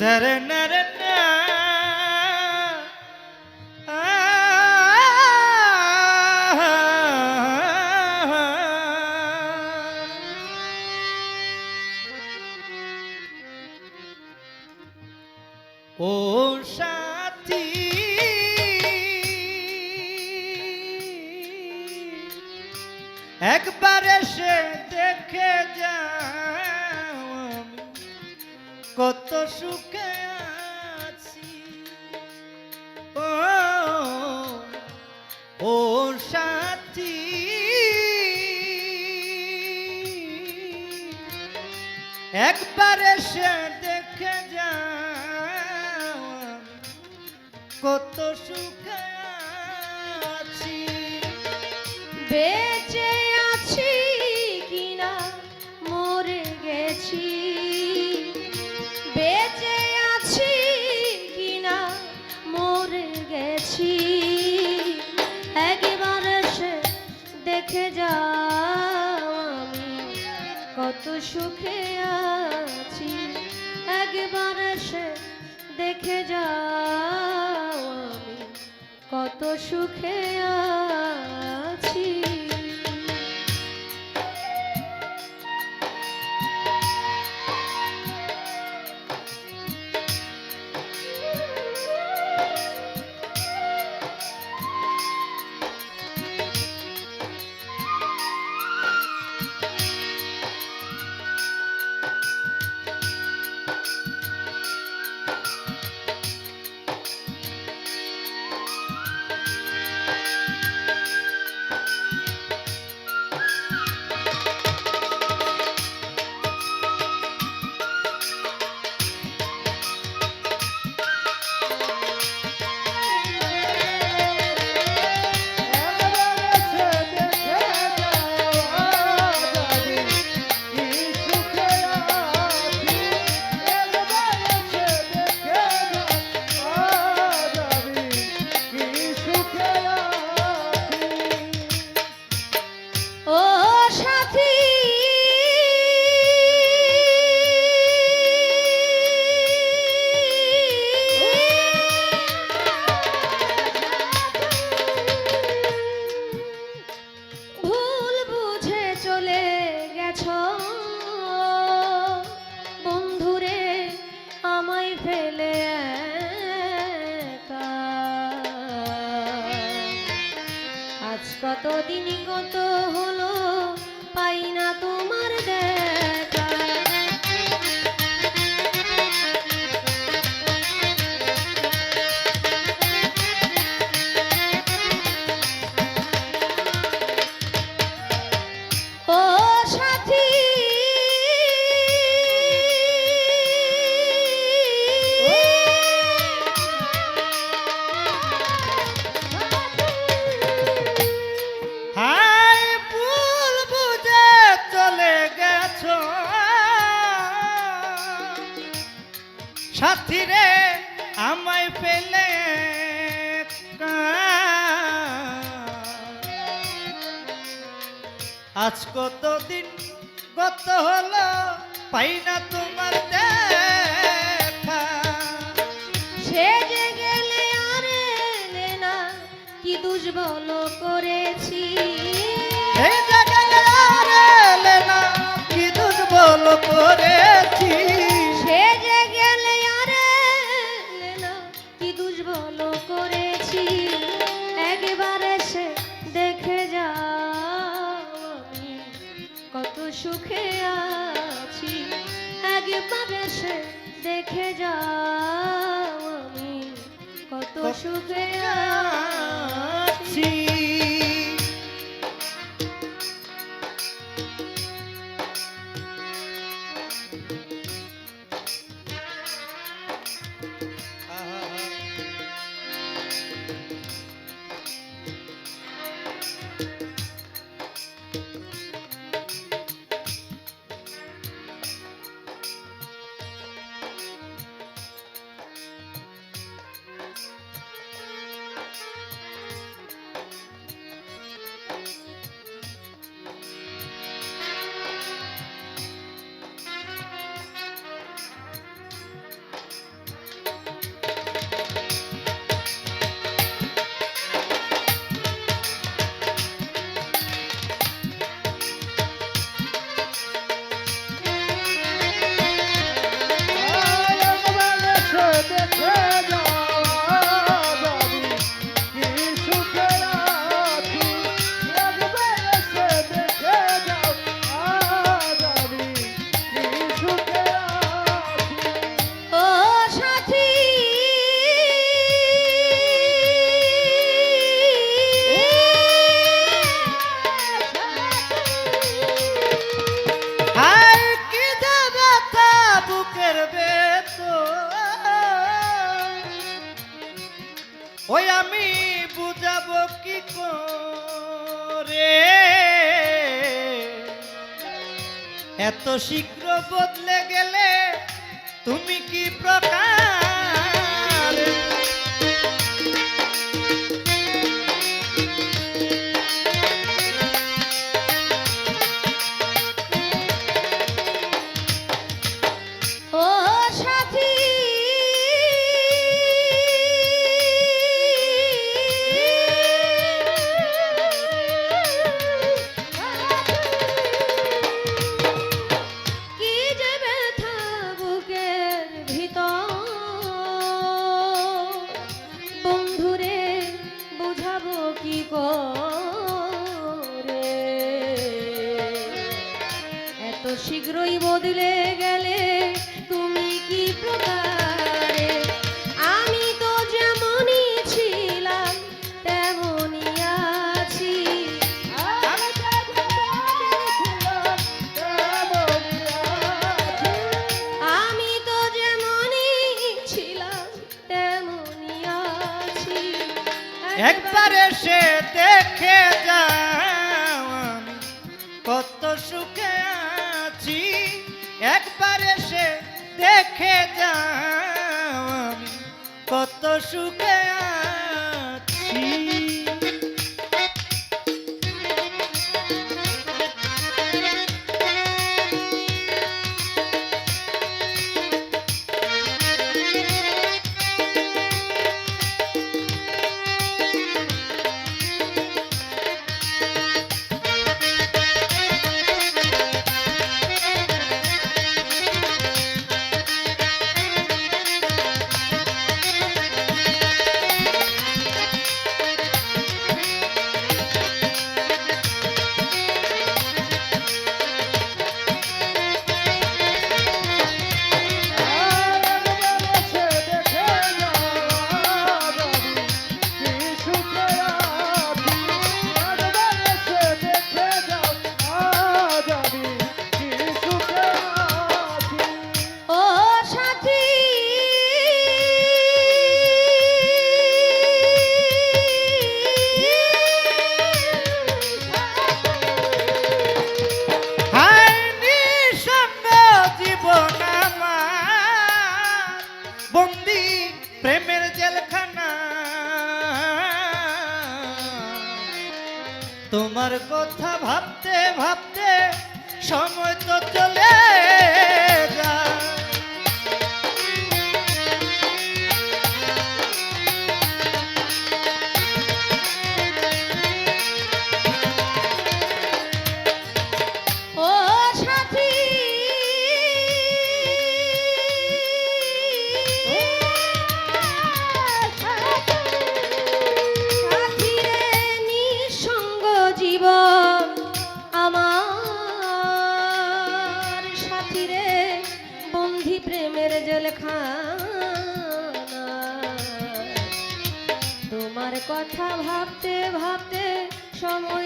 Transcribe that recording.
धर नर সুখে আছি। ও ও সাথী। একবার এসে দেখে আমি কত সুখে আছি। বেঁচে আছি কিনা, মরে গেছি সাথী আমায় একা। আজ কতদিন কত হলো, পাই না তোমার দেখা সে যে গেলে আর না, কি দুর্বল করেছি একবার সে দেখে যাও আমি কত সুখে এত শীঘ্র বদলে গেলে তুমি কি প্রকার শীঘ্রই বদলে গেলে তুমি কি প্রকারে? আমি তো যেমনই ছিলাম তেমনই আছি। আমি তো যেমনই ছিলাম তেমনই আছি। একবার এসে দেখে যাও আমি কত সুখে একবার সে দেখে যা কত সুখে সময় তো ভাবতে ভাবতে সময়